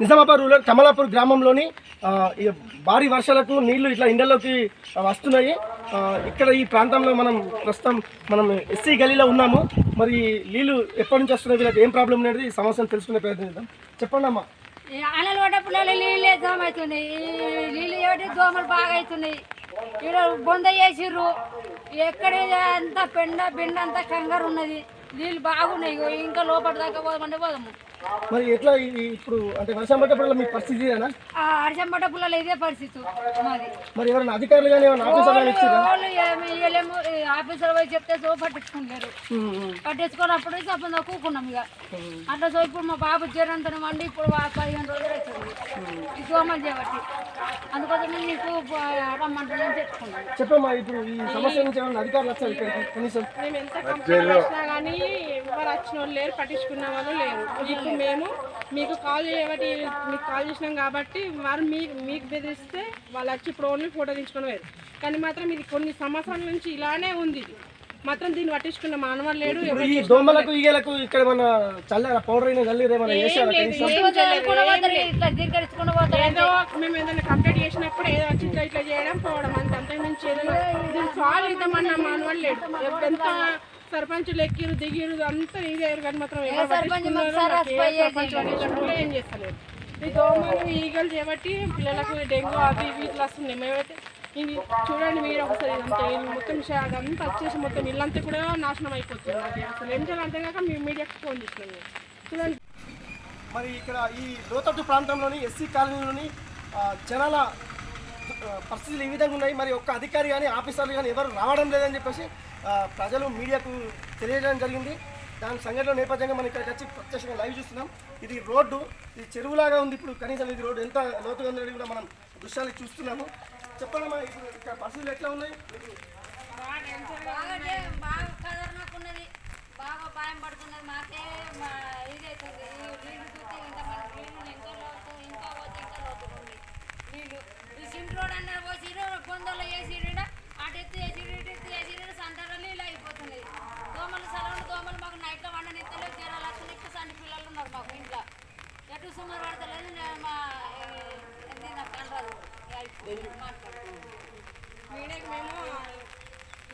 Nizamabad rural Kamalapur గ్రామంలోని భారీ వర్షాలకు నీళ్ళు ఇట్లా ఇండల్లోకి వస్తున్నాయి. ఇక్కడ ఈ ప్రాంతంలో మనం ప్రస్తుతం మనం ఎస్సీ గలీలో ఉన్నాము. మరి నీళ్ళు ఎప్పటి నుంచి వస్తున్నాయి? వీళ్ళకి ఏం ప్రాబ్లం అనేది ఈ సమస్యను తెలుసుకునే ప్రయత్నిద్దాం చెప్పండి అమ్మా. ఈ ఆనలు పడ్డప్పుడు నీళ్ళే దోమ అవుతున్నాయి. నీళ్ళు ఏమిటి దోమలు బాగా అవుతున్నాయి. ఇక్కడ బొంద చేసిర్రు ఎక్కడ అంతా పెండ బెండ అంతా కంగారు ఉన్నది. నీళ్ళు బాగున్నాయి ఇంకా లోపల దాకా పోదామంటే పోదాము. మరి ఎట్లా ఇప్పుడు అంటే వర్షం పడ్డప్పుడు మీ పరిస్థితి ఇదేనా? ఆ అడిసం పడ్డ పుల్లలు ఇదే పరిస్థితి మరి ఎవరైనా అధికారులు కానీ ఏమైనా ఆఫీసర్ ఏమి ఇయ్యలేము. ఈ ఆఫీసర్ పోయి చెప్తే సో పట్టించుకుంటారు పట్టించుకున్నప్పుడు నుంచి అప్పుడు కూకున్నాం ఇక. అట్లా సో ఇప్పుడు మా బాబు జ్వరంతో వండి ఇప్పుడు పదిహేను రోజులు అవుతుంది ఈ దోమలు చేయబట్టి అందుకోసం నీకు రమ్మంటున్నాను తెచ్చుకున్నాను చెప్పమ్మా ఇప్పుడు ఈ సమస్య నుంచి ఏమైనా అధికారులు వచ్చారు ఇక్కడికి కనీసం. మేము ఎంత కంప్లైంట్ చేసినా కానీ ఎవరు వచ్చిన వాళ్ళు లేరు పట్టించుకున్న వాళ్ళు లేరు. ఇప్పుడు మేము మీకు కాల్ చేయబట్టి మీకు కాల్ చేసినాం కాబట్టి వారు మీ మీకు బెదిరిస్తే వాళ్ళు వచ్చి ఇప్పుడు ఓన్లీ ఫోటో తీసుకొని వేరు కానీ మాత్రం ఇది కొన్ని సంవత్సరాల నుంచి ఇలానే ఉంది మాత్రం దీన్ని పట్టించుకున్న మానవాళ్ళు లేడు ఈ దోమలకు ఈగలకు ఇక్కడ మన చల్లారా పౌడర్ అయినా చల్లిరు ఏమైనా చేశారా ఏదో మేము ఏదైనా కంప్లైంట్ చేసినప్పుడు ఏదో వచ్చి ఇట్లా ఇట్లా చేయడం పోవడం అంత అంతకు మించి ఏదైనా దీన్ని సాల్వ్ ఇద్దామన్న మానవాళ్ళు లేడు. ఎంత సర్పంచులు ఎక్కిరు దిగిరు అంతా ఇదేరు కానీ మాత్రం ఏ చేస్తలేదు ఈ దోమలు ఈగలు చేయబట్టి పిల్లలకు డెంగ్యూ అవి ఇవి ఇట్లా వస్తున్నాయి. మేమైతే ఇవి చూడండి మీరు ఒకసారి ఇదంతా మొత్తం అదంతా వచ్చేసి మొత్తం ఇల్లంతా కూడా నాశనం అయిపోతుంది. అది అసలు ఏం చేయాలి అంతే కాక మేము మీడియాకి ఫోన్ చేసినాం మేము. చూడండి. మరి ఇక్కడ ఈ లోతట్టు ప్రాంతంలోని ఎస్సీ కాలనీలోని జనాల పరిస్థితులు ఈ విధంగా ఉన్నాయి. మరి ఒక్క అధికారి కానీ ఆఫీసర్లు కానీ ఎవరు రావడం లేదని చెప్పేసి ప్రజలు మీడియాకు తెలియజేయడం జరిగింది. దాని సంఘటన నేపథ్యంగా మనం ఇక్కడికి వచ్చి ప్రత్యక్షంగా లైవ్ చూస్తున్నాం. ఇది రోడ్డు ఇది చెరువులాగా ఉంది. ఇప్పుడు కనీసం ఇది రోడ్డు ఎంత లోతుగా ఉందని కూడా మనం దృశ్యాలు చూస్తున్నాము. చెప్పండి ఇప్పుడు ఇక్కడ పరిస్థితులు ఎట్లా ఉన్నాయి? బాగా భయం పడుతున్నది. మాకే ఇది అవుతుంది ఈ నీళ్ళు చూస్తే ఇంకా మన నీళ్ళు ఇంకా లోతు ఇంకా పోతే ఇంకా లోతు ఉంది నీళ్ళు ఈ సింట్ రోడ్ అన్నారు పోసిరు బొందలు వేసిరు అటు ఎత్తు వేసిరు ఇటు ఎత్తు వేసిరు సంటారు నీళ్ళు అయిపోతున్నాయి దోమలు సలవులు దోమలు మాకు నైట్లో వండనిత్తలేవు జ్వరాలు వస్తున్నాయి ఇంకా సంటి పిల్లలు ఉన్నారు మాకు ఇంట్లో ఎటు సుమారు పడతలేదు నేను మా ఏంది నాకు అనరాదు మాట్లాడు మీడియాకి మేము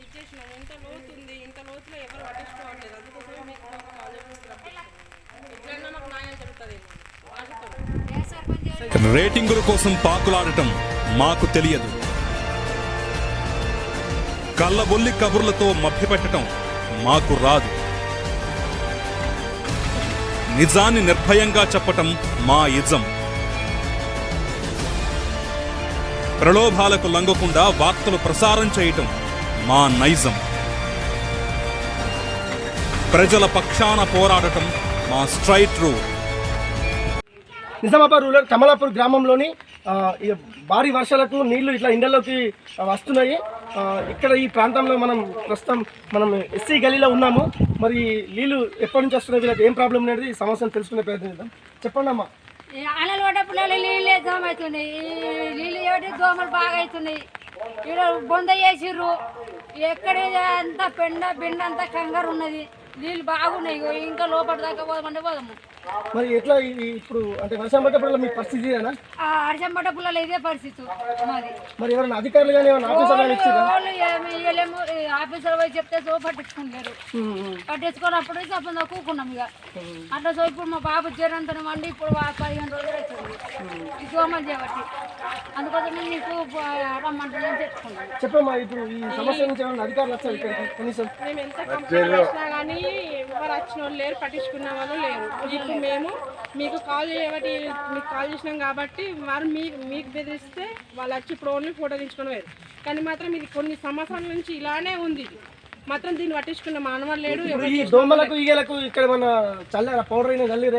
ఇచ్చేసినాము ఇంత లోతు ఉంది ఇంత లోతులో ఎవరు పట్టించుకోవట్లేదు అందుకోసమే మీకు ఒక కాల్ చేస్తున్నాం మాకు న్యాయం జరుగుతుంది రేటింగుల కోసం పాకులాడటం మాకు తెలియదు. కళ్ళబొల్లి కబుర్లతో మభ్యపెట్టడం మాకు రాదు. నిజాన్ని నిర్భయంగా చెప్పటం మా ఇజం. ప్రలోభాలకు లంగకుండా వార్తలు ప్రసారం చేయటం మా నైజం. ప్రజల పక్షాన పోరాడటం మా straight route Nizamabad rural Kamalapur గ్రామంలోని భారీ వర్షాలకు నీళ్ళు ఇట్లా ఇండల్లోకి వస్తున్నాయి. ఆ, ఇక్కడ ఈ ప్రాంతంలో మనం ప్రస్తుతం మనం ఎస్సీ గలీలో ఉన్నాము. మరి నీళ్ళు ఎప్పటి నుంచి వస్తున్నాయి వీళ్ళకి? ఏం ప్రాబ్లం అనేది ఈ సమస్యను తెలుసుకునే ప్రయత్నం చేద్దాం. చెప్పండి అమ్మా. నీళ్ళే దోమ అవుతున్నాయి ఈ నీళ్ళు ఏమిటి దోమలు బాగా అవుతున్నాయి ఇక్కడ బొంద చేసిర్రు ఎక్కడ అంతా పెండ బెండ అంతా కంగారు ఉన్నది. నీళ్ళు బాగున్నాయి ఇంకా లోపల దాకా పోదామంటే పోదాము. మరి ఎట్లా ఇప్పుడు అంటే వర్షం పడ్డప్పుడు మీ పరిస్థితి ఇదేనా? ఆ పడ్డ పుల్లలు ఇదే పరిస్థితి మాది. మరి ఎవరైనా అధికారులు కానీ ఏమైనా ఆఫీసర్ ఇచ్చారా వాళ్ళు ఏమి ఈ ఆఫీసర్ పోయి చెప్తే సో పట్టించుకుంటారు పట్టించుకున్నప్పుడు అప్పుడు కూకున్నాం ఇక. అట్లా సో ఇప్పుడు మా బాబు జ్వరంతో వండి ఇప్పుడు వా- పదిహేను రోజులు అవుతుంది ఈ దోమలు చేయబట్టి అందుకోసం నీకు రమ్మంటున్నాను తెచ్చుకున్నాను చెప్పమ్మా ఇప్పుడు ఈ సమస్య నుంచి ఏమైనా అధికారులు వచ్చారు ఇక్కడికి? కనీసం. మేము ఎంత కంప్లైంట్ చేసినా కానీ ఎవరు వచ్చిన వాళ్ళు లేరు పట్టించుకున్న వాళ్ళు లేరు. ఇప్పుడు మేము మీకు కాల్ చేయబట్టి మీకు కాల్ చేసినాం కాబట్టి వారు మీ మీకు బెదిరిస్తే వాళ్ళు వచ్చి ఇప్పుడు ఓన్లీ ఫోటో తీసుకొని వేరు కానీ మాత్రం ఇది కొన్ని సంవత్సరాల నుంచి ఇలానే ఉంది మాత్రం దీన్ని పట్టించుకున్న మానవాళ్ళు లేడు ఈ దోమలకు ఈగలకు ఇక్కడ మన చల్లారా పౌడర్ అయినా చల్లిరు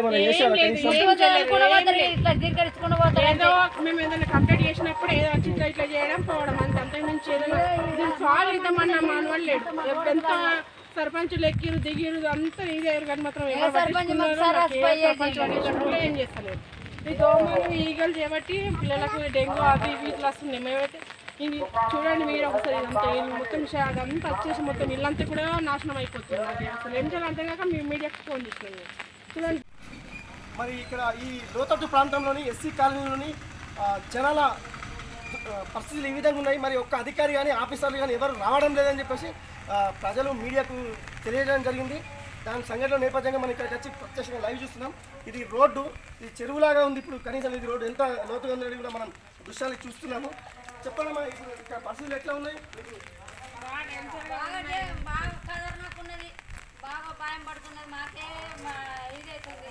ఏదో మేము ఏదైనా కంప్లైంట్ చేసినప్పుడు ఏదో వచ్చి ఇట్లా ఇట్లా చేయడం పోవడం అంత. అంతకు మించి ఏదైనా దీన్ని సాల్వ్ ఇద్దామన్న మానవాళ్ళు లేడు. ఎంత సర్పంచులు ఎక్కిరు దిగిరు అంతా ఇదేరు కానీ మాత్రం ఏ చేస్తలేదు ఈ దోమలు ఈగలు చేయబట్టి పిల్లలకు డెంగ్యూ అవి ఇవి ఇట్లా వస్తున్నాయి. మేమైతే ఇవి చూడండి మీరు ఒకసారి ఇదంతా. మొత్తం అదంతా వచ్చేసి మొత్తం ఇల్లంతా కూడా నాశనం అయిపోతుంది. అసలు ఏం చేయాలి అంతే కాక మేము మీడియాకి ఫోన్ మేము. చూడండి. మరి ఇక్కడ ఈ లోతట్టు ప్రాంతంలోని ఎస్సీ కాలనీలోని జనాల పరిస్థితులు ఈ విధంగా ఉన్నాయి. మరి ఒక్క అధికారి కానీ ఆఫీసర్లు కానీ ఎవరు రావడం లేదని చెప్పేసి ప్రజలు మీడియాకు తెలియజేయడం జరిగింది. దాని సంఘటన నేపథ్యంగా మనం ఇక్కడికి వచ్చి ప్రత్యక్షంగా లైవ్ చూస్తున్నాం. ఇది రోడ్డు ఇది చెరువులాగా ఉంది. ఇప్పుడు కనీసం ఇది రోడ్డు ఎంత లోతుగా ఉందని కూడా మనం దృశ్యాలు చూస్తున్నాము. చెప్పండి ఇప్పుడు ఇక్కడ పరిస్థితులు ఎట్లా ఉన్నాయి? బాగా భయం పడుతున్నది. మాకే ఇదైతుంది.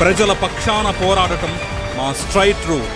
ప్రజల పక్షాన పోరాడటం మా స్ట్రైట్ రూట్